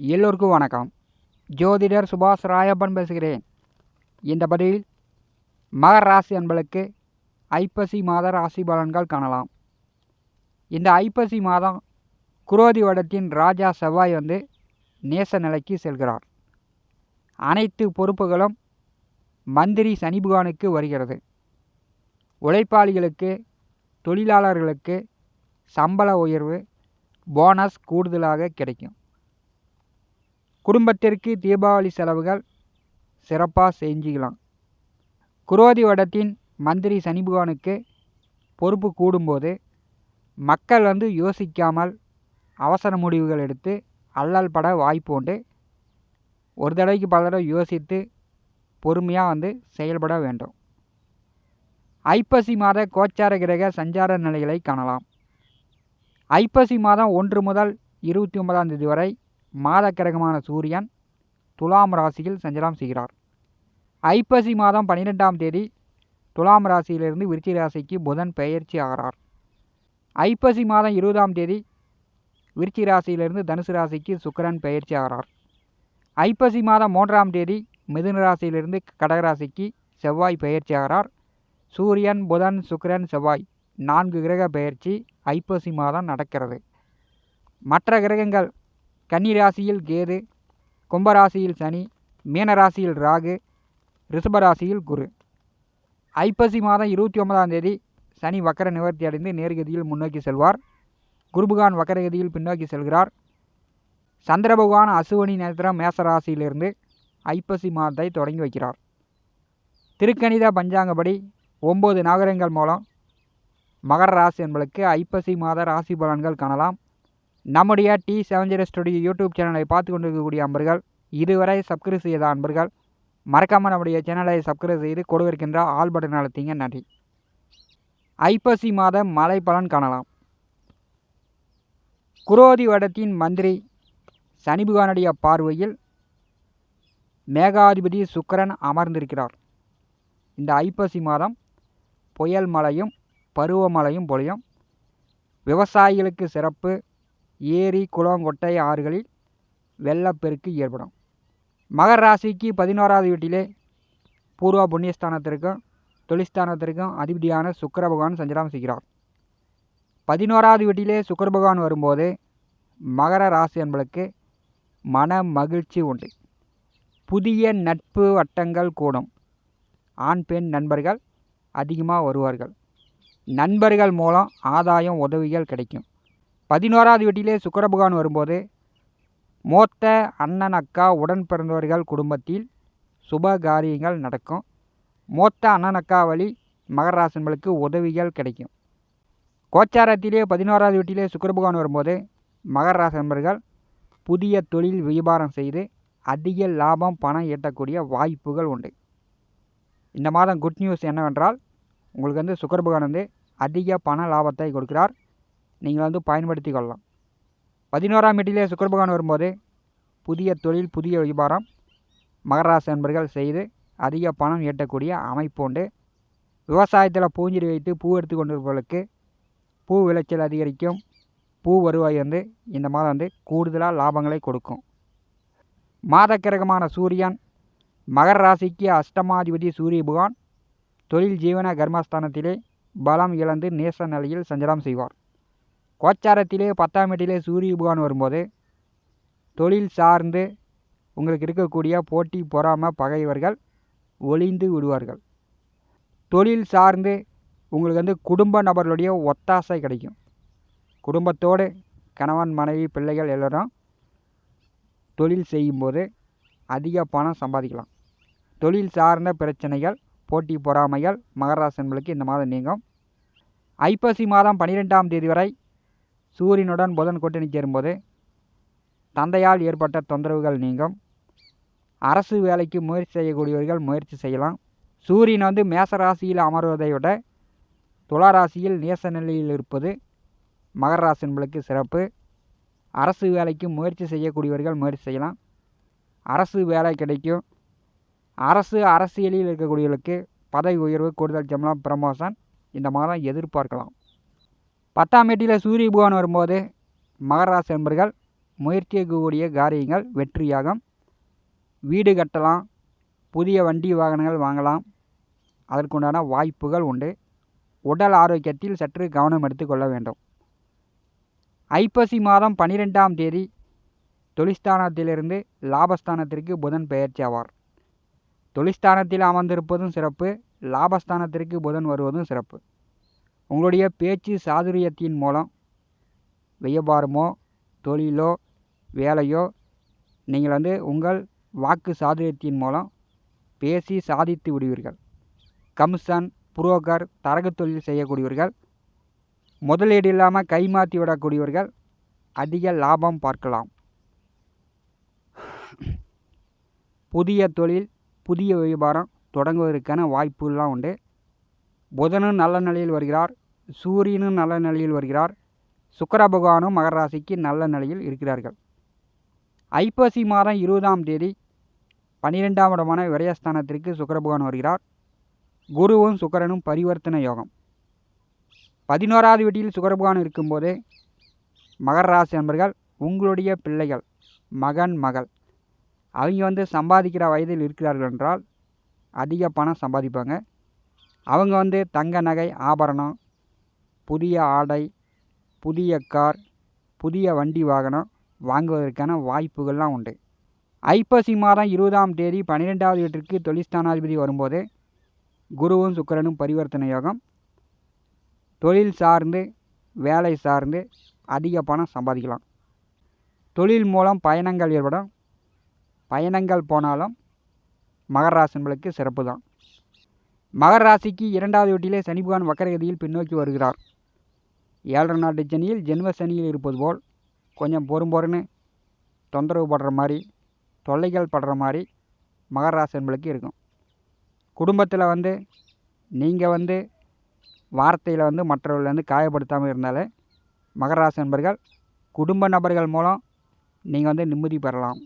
எல்லோருக்கும் வணக்கம். ஜோதிடர் சுபாஷ் ராயப்பன் பேசுகிறேன். இந்த பதிவில் மகர ராசி அன்பளுக்கு ஐப்பசி மாத ராசி பலன்கள் காணலாம். இந்த ஐப்பசி மாதம் குரோதி வடத்தின் ராஜா செவ்வாய் வந்து நேச நிலைக்கு செல்கிறார். அனைத்து பொறுப்புகளும் மந்திரி சனிபுகானுக்கு வருகிறது. உழைப்பாளிகளுக்கு தொழிலாளர்களுக்கு சம்பள உயர்வு போனஸ் கூடுதலாக கிடைக்கும். குடும்பத்திற்கு தீபாவளி செலவுகள் சிறப்பாக செஞ்சுக்கலாம். குரோதி வடத்தின் மந்திரி சனி பகவானுக்கு பொறுப்பு கூடும்போது மக்கள் வந்து யோசிக்காமல் அவசர முடிவுகள் எடுத்து அல்லல் பட வாய்ப்பு உண்டு. ஒரு தடவைக்கு பல தடவை யோசித்து பொறுமையாக வந்து செயல்பட வேண்டும். ஐப்பசி மாத கோச்சார கிரக சஞ்சார நிலைகளை காணலாம். ஐப்பசி மாதம் ஒன்று முதல் இருபத்தி ஒன்பதாம் தேதி வரை மாத கிரகமான சூரியன் துலாம் ராசியில் சஞ்சலம் செய்கிறார். ஐப்பசி மாதம் பன்னிரெண்டாம் தேதி துலாம் ராசியிலிருந்து விருச்சி ராசிக்கு புதன் பெயர்ச்சி ஆகிறார். ஐப்பசி மாதம் இருபதாம் தேதி விருச்சி ராசியிலிருந்து தனுசு ராசிக்கு சுக்கரன் பெயர்ச்சி ஆகிறார். ஐப்பசி மாதம் மூன்றாம் தேதி மிதுன ராசியிலிருந்து கடகராசிக்கு செவ்வாய் பெயர்ச்சி ஆகிறார். சூரியன் புதன் சுக்கரன் செவ்வாய் நான்கு கிரக பெயர்ச்சி ஐப்பசி மாதம் நடக்கிறது. மற்ற கிரகங்கள் கன்னிராசியில் கேது கும்பராசியில் சனி மீனராசியில் ராகு ரிஷபராசியில் குரு. ஐப்பசி மாதம் இருபத்தி ஒன்பதாம் தேதி சனி வக்கர நிவர்த்தி அடைந்து நேர்கதியில் முன்னோக்கி செல்வார். குருபகான் வக்கரகதியில் பின்னோக்கி செல்கிறார். சந்திர பகவான் அசுவனி நேத்திரம் மேசராசியிலிருந்து ஐப்பசி மாதத்தை தொடங்கி வைக்கிறார். திருக்கணித பஞ்சாங்கப்படி ஒம்பது நகரங்கள் மூலம் மகர ராசி என்பதற்கு ஐப்பசி மாத ராசி பலன்கள் காணலாம். நம்முடைய T seven zero studio YouTube சேனலை பார்த்து கொண்டிருக்கக்கூடிய அன்பர்கள் இதுவரை சப்ஸ்கிரைப் செய்த அன்பர்கள் மறக்காமல் நம்முடைய சேனலை சப்ஸ்கிரைப் செய்து கொடுவிருக்கின்ற ஆல் பட்டன் அழுத்திங்க நன்றி. ஐப்பசி மாத மழை பலன் காணலாம். குரோதி வடத்தின் மந்திரி சனி பகவானுடைய பார்வையில் மேகாதிபதி சுக்கரன் அமர்ந்திருக்கிறார். இந்த ஐப்பசி மாதம் புயல் மழையும் பருவமழையும் பொழியும். விவசாயிகளுக்கு சிறப்பு ஏரி குளம் கொட்டை ஆறுகளில் வெள்ளப்பெருக்கு ஏற்படும். மகர ராசிக்கு பதினோராவது வீட்டிலே பூர்வ புண்ணியஸ்தானத்திற்கும் தொழிற்ஸ்தானத்திற்கும் அதிபதியான சுக்கர பகவான் சஞ்சலம் செய்கிறார். பதினோராவது வீட்டிலே சுக்கர பகவான் வரும்போது மகர ராசி என்பதற்கு மன மகிழ்ச்சி உண்டு. புதிய நட்பு வட்டங்கள் கூடும். ஆண் பெண் நண்பர்கள் அதிகமாக வருவார்கள். நண்பர்கள் மூலம் ஆதாயம் உதவிகள் கிடைக்கும். பதினோராவது வீட்டிலே சுக்கர பகவான் வரும்போது மூத்த அண்ணன் அக்கா உடன் பிறந்தவர்கள் குடும்பத்தில் சுப காரியங்கள் நடக்கும். மூத்த அண்ணன் அக்கா வழி மகராசன்களுக்கு உதவிகள் கிடைக்கும். கோச்சாரத்திலே பதினோராவது வீட்டிலே சுக்கர பகவான் வரும்போது மகராசன்பர்கள் புதிய தொழில் வியாபாரம் செய்து அதிக லாபம் பணம் ஈட்டக்கூடிய வாய்ப்புகள் உண்டு. இந்த மாதம் குட் நியூஸ் என்னவென்றால் உங்களுக்கு வந்து சுக்கர பகவான் வந்து அதிக பண லாபத்தை கொடுக்கிறார். நீங்கள் வந்து பயன்படுத்தி கொள்ளலாம். பதினோராம் வீட்டிலே சுக்கர பகவான் வரும்போது புதிய தொழில் புதிய வியாபாரம் மகராசி நண்பர்கள் செய்து அதிக பணம் ஈட்டக்கூடிய அமைப்பு உண்டு. விவசாயத்தில் பூஞ்செடி வைத்து பூ எடுத்து கொண்டிருப்பவர்களுக்கு பூ விளைச்சல் அதிகரிக்கும். பூ வருவாய் வந்து இந்த மாதம் வந்து கூடுதலாக லாபங்களை கொடுக்கும். மாதக்கிரகமான சூரியன் மகர ராசிக்கு அஷ்டமாதிபதி சூரிய பகவான் தொழில் ஜீவன கர்மஸ்தானத்திலே பலம் இழந்து நேச நிலையில் சஞ்சலம் செய்வார். கோச்சாரத்திலே பத்தாம் வீட்டிலே சூரிய பகவான் வரும்போது தொழில் சார்ந்து உங்களுக்கு இருக்கக்கூடிய போட்டி பொறாம பகைவர்கள் ஒளிந்து விடுவார்கள். தொழில் சார்ந்து உங்களுக்கு வந்து குடும்ப நபர்களுடைய ஒத்தாசை கிடைக்கும். குடும்பத்தோடு கணவன் மனைவி பிள்ளைகள் எல்லோரும் தொழில் செய்யும்போது அதிக பணம் சம்பாதிக்கலாம். தொழில் சார்ந்த பிரச்சனைகள் போட்டி பொறாமைகள் மகராசன்களுக்கு இந்த மாதம் நீங்கும். ஐப்பசி மாதம் பன்னிரெண்டாம் தேதி வரை சூரியனுடன் புதன் கூட்டணி சேரும்போது தந்தையால் ஏற்பட்ட தொந்தரவுகள் நீங்கும். அரசு வேலைக்கு முயற்சி செய்யக்கூடியவர்கள் முயற்சி செய்யலாம். சூரியன் வந்து மேச ராசியில் அமர்வதை விட துலா ராசியில் நேச நிலையில் இருப்பது மகர ராசின்பளுக்கு சிறப்பு. அரசு வேலைக்கு முயற்சி செய்யக்கூடியவர்கள் முயற்சி செய்யலாம். அரசு வேலை கிடைக்கும். அரசு அரசியலில் இருக்கக்கூடியவர்களுக்கு பதவி உயர்வு கூடுதல் சம்பளம் ப்ரமோஷன் இந்த மாதம் எதிர்பார்க்கலாம். பத்தாம் வீட்டில் சூரிய பகவான் வரும்போது மகராசி என்பர்கள் முயற்சிக்கக்கூடிய காரியங்கள் வெற்றியாகும் வீடு கட்டலாம் புதிய வண்டி வாகனங்கள் வாங்கலாம். அதற்குண்டான வாய்ப்புகள் உண்டு. உடல் ஆரோக்கியத்தில் சற்று கவனம் எடுத்துக்கொள்ள வேண்டும். ஐப்பசி மாதம் பன்னிரெண்டாம் தேதி தொழிஸ்தானத்திலிருந்து லாபஸ்தானத்திற்கு புதன் பெயர்ச்சி ஆவார். தொழிஸ்தானத்தில் அமர்ந்திருப்பதும் சிறப்பு. லாபஸ்தானத்திற்கு புதன் வருவதும் சிறப்பு. உங்களுடைய பேச்சு சாதுரியத்தின் மூலம் வியாபாரமோ தொழிலோ வேலையோ நீங்கள் வந்து உங்கள் வாக்கு சாதுரியத்தின் மூலம் பேசி சாதித்து விடுவீர்கள். கமிஷன் புரோக்கர் தரகு தொழில் செய்யக்கூடியவர்கள் முதலீடு இல்லாமல் கைமாற்றி விடக்கூடியவர்கள் அதிக லாபம் பார்க்கலாம். புதிய தொழில் புதிய வியாபாரம் தொடங்குவதற்கான வாய்ப்புலாம் உண்டு. புதனும் நல்ல நிலையில் வருகிறார். சூரியனும் நல்ல நிலையில் வருகிறார். சுக்கர பகவானும் மகர ராசிக்கு நல்ல நிலையில் இருக்கிறார்கள். ஐப்பசி மாதம் இருபதாம் தேதி பன்னிரெண்டாம் இடமான விரயஸ்தானத்திற்கு சுக்கர பகவான் வருகிறார். குருவும் சுக்கரனும் பரிவர்த்தனை யோகம். பதினோராவது வீட்டில் சுக்கர பகவான் இருக்கும்போது மகர ராசி நண்பர்கள் உங்களுடைய பிள்ளைகள் மகன் மகள் அவங்க வந்து சம்பாதிக்கிற வயதில் இருக்கிறார்கள் என்றால் அதிக பணம் சம்பாதிப்பாங்க. அவங்க வந்து தங்க நகை ஆபரணம் புதிய ஆடை புதிய கார் புதிய வண்டி வாகனம் வாங்குவதற்கான வாய்ப்புகள்லாம் உண்டு. ஐப்பசி மாதம் இருபதாம் தேதி பன்னிரெண்டாவது வீட்டிற்கு தொழில்ஸ்தானாதிபதி வரும்போது குருவும் சுக்கரனும் பரிவர்த்தனை யோகம். தொழில் சார்ந்து வேலை சார்ந்து அதிக பணம் சம்பாதிக்கலாம். தொழில் மூலம் பயணங்கள் ஏற்படும். பயணங்கள் போனாலும் மகராசன்களுக்கு சிறப்பு தான் மகராசிக்கு இரண்டாவது வீட்டிலே சனி பகவான் வக்கரகதியில் பின்னோக்கி வருகிறார். ஏழரை நாட்டு சனியில் ஜென்ம சனியில் இருப்பது போல் கொஞ்சம் பொறும் பொறுன்னு தொந்தரவு படுற மாதிரி தொல்லைகள் படுற மாதிரி மகராசன்களுக்கு என்பளுக்கு இருக்கும். குடும்பத்தில் வந்து நீங்கள் வந்து வார்த்தையில் வந்து மற்றவர்கள் வந்து காயப்படுத்தாமல் இருந்தாலே மகர ராசி குடும்ப நபர்கள் மூலம் நீங்கள் வந்து நிம்மதி பெறலாம்.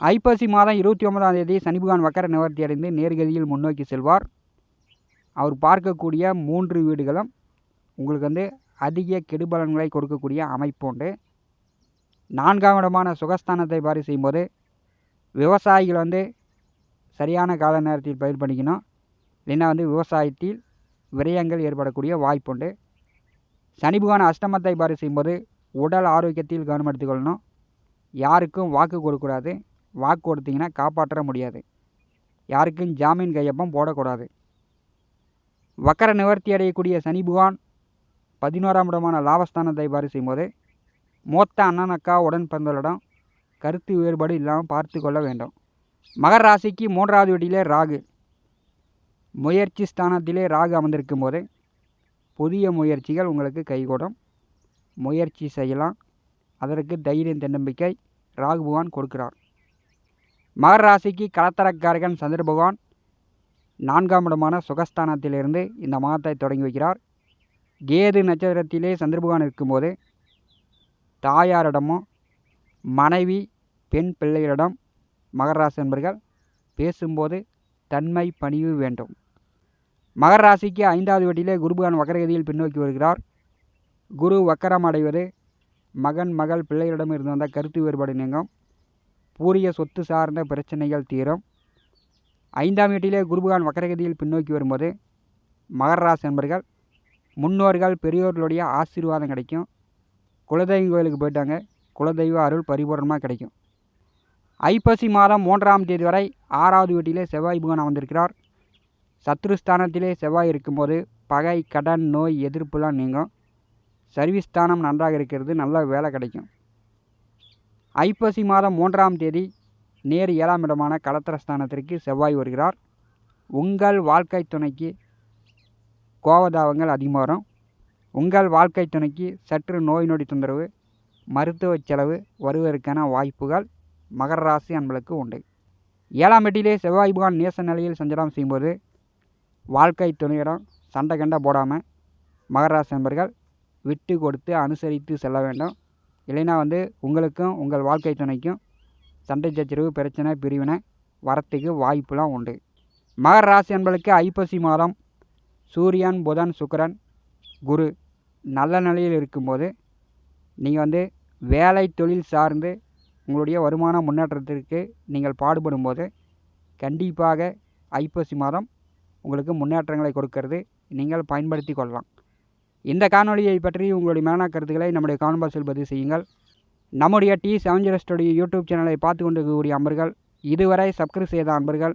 ஐப்பசி மாதம் இருபத்தி ஒன்பதாம் தேதி சனிபகவான் வக்கர நிவர்த்தி அடைந்து நேர்கதியில் முன்னோக்கி செல்வார். அவர் பார்க்கக்கூடிய மூன்று வீடுகளும் உங்களுக்கு வந்து அதிக கெடுபலன்களை கொடுக்கக்கூடிய அமைப்பு உண்டு. நான்காம் இடமான சுகஸ்தானத்தை பாரி செய்யும்போது விவசாயிகள் வந்து சரியான கால நேரத்தில் பயிர் பண்ணிக்கணும். இல்லைன்னா வந்து விவசாயத்தில் விரயங்கள் ஏற்படக்கூடிய வாய்ப்புண்டு சனி பகவான் அஷ்டமத்தை பாரி செய்யும்போது உடல் ஆரோக்கியத்தில் கவனம் எடுத்துக்கொள்ளணும் யாருக்கும் வாக்கு கொடுக்கக்கூடாது. வாக்கு கொடுத்தீங்கன்னா காப்பாற்ற முடியாது. யாருக்கும் ஜாமீன் கையொப்பம் போடக்கூடாது. வக்கர நிவர்த்தி அடையக்கூடிய சனி பகவான் பதினோராம் இடமான லாபஸ்தானத்தை பாரி செய்யும்போது மூத்த அண்ணன் அக்கா உடன் பிறந்தவரிடம் கருத்து வேறுபாடு இல்லாமல் பார்த்து கொள்ள வேண்டும். மகர் ராசிக்கு மூன்றாவது வீட்டிலே ராகு. முயற்சி ஸ்தானத்திலே ராகு அமர்ந்திருக்கும் போது புதிய முயற்சிகள் உங்களுக்கு கைகூடும். முயற்சி செய்யலாம். அதற்கு தைரியம் தன்னம்பிக்கை ராகு பகவான் கொடுக்கிறார். மகர ராசிக்கு கலத்தரக்காரகன் சந்திர பகவான் நான்காம் இடமான சுகஸ்தானத்திலிருந்து இந்த மாதத்தை தொடங்கி வைக்கிறார். கேது நட்சத்திரத்திலே சந்திரபகவான் இருக்கும்போது தாயாரிடமும் மனைவி பெண் பிள்ளைகளிடம் மகராசி என்பர்கள் பேசும்போது தன்மை பணிவு வேண்டும். மகர ராசிக்கு ஐந்தாவது வீட்டிலே குருபகான் வக்கரகதியில் பின்னோக்கி வருகிறார். குரு வக்கரம் அடைவது மகன் மகள் பிள்ளைகளிடம் இருந்து வந்த கருத்து வேறுபாடு நீங்கும். பூரிய சொத்து சார்ந்த பிரச்சனைகள் தீரும். ஐந்தாம் வீட்டிலே குருபகான் வக்கரகதியில் பின்னோக்கி வரும்போது மகர ராசி என்பர்கள் முன்னோர்கள் பெரியோர்களுடைய ஆசீர்வாதம் கிடைக்கும். குலதெய்வம் கோயிலுக்கு போயிட்டாங்க. குலதெய்வ அருள் பரிபூர்ணமாக கிடைக்கும். ஐப்பசி மாதம் மூன்றாம் தேதி வரை ஆறாவது வீட்டிலே செவ்வாய் புகன் அமர்ந்திருக்கிறார். சத்ருஸ்தானத்திலே செவ்வாய் இருக்கும்போது பகை கடன் நோய் எதிர்ப்புலாம் நீங்கும். சர்வீஸ் ஸ்தானம் நன்றாக இருக்கிறது நல்ல வேலை கிடைக்கும். ஐப்பசி மாதம் மூன்றாம் தேதி நேர் ஏழாம் இடமான கலத்திரஸ்தானத்திற்கு செவ்வாய் வருகிறார். உங்கள் வாழ்க்கை துணைக்கு கோவதாவங்கள் அதிகமாக வரும். உங்கள் வாழ்க்கை துணைக்கு சற்று நோய் நொடி தொந்தரவு மருத்துவ செலவு வருவதற்கான வாய்ப்புகள் மகர ராசி அன்பளுக்கு உண்டு. ஏழாம் எட்டிலே செவ்வாய் புகான் நேச நிலையில் சஞ்சலம் செய்யும்போது வாழ்க்கை துணையிடம் சண்டை கண்டை போடாமல் மகர ராசி நண்பர்கள் விட்டு கொடுத்து அனுசரித்து செல்ல வேண்டும். இல்லைன்னா வந்து உங்களுக்கும் உங்கள் வாழ்க்கை துணைக்கும் சண்டை சச்சரவு பிரச்சனை பிரிவினை வரத்துக்கு வாய்ப்புலாம் உண்டு. மகர ராசி என்பளுக்கு ஐப்பசி மாதம் சூரியன் புதன் சுக்கிரன் குரு நல்ல நிலையில் இருக்கும்போது நீங்கள் வந்து வேலை தொழில் சார்ந்து உங்களுடைய வருமான முன்னேற்றத்திற்கு நீங்கள் பாடுபடும்போது கண்டிப்பாக ஐப்பசி மாதம் உங்களுக்கு முன்னேற்றங்களை கொடுக்கிறது. நீங்கள் பயன்படுத்தி கொள்ளலாம். இந்த காணொலியை பற்றி உங்களுடைய மேனா கருத்துக்களை நம்முடைய கான்பாஸில் பதிவு செய்யுங்கள். நம்முடைய டி செவன்ஜரஸ்டுடைய யூடியூப் சேனலை பார்த்து கொண்டிருக்கக்கூடிய அன்பர்கள் இதுவரை சப்ஸ்கிரைப் செய்த அன்பர்கள்